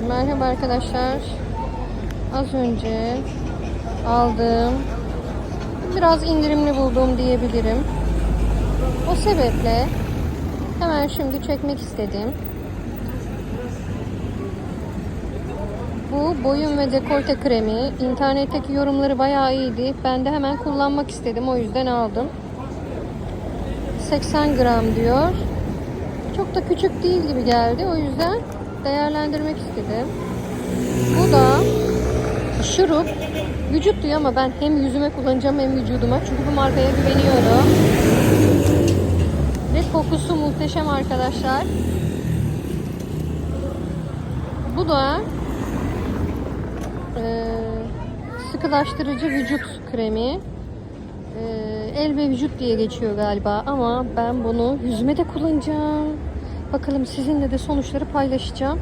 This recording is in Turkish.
Merhaba arkadaşlar. Az önce aldığım biraz indirimli bulduğum diyebilirim. O sebeple hemen şimdi çekmek istedim. Bu boyun ve dekolte kremi. İnternetteki yorumları bayağı iyiydi. Ben de hemen kullanmak istedim. O yüzden aldım. 80 gram diyor. Çok da küçük değil gibi geldi. O yüzden değerlendirmek istedim. Bu da şurup. Vücut diyor ama ben hem yüzüme kullanacağım hem vücuduma. Çünkü bu markaya güveniyorum. Ve kokusu muhteşem arkadaşlar. Bu da eee, sıkılaştırıcı vücut kremi. Eee, el ve vücut diye geçiyor galiba ama ben bunu yüzüme de kullanacağım. Bakalım sizinle de sonuçları paylaşacağım.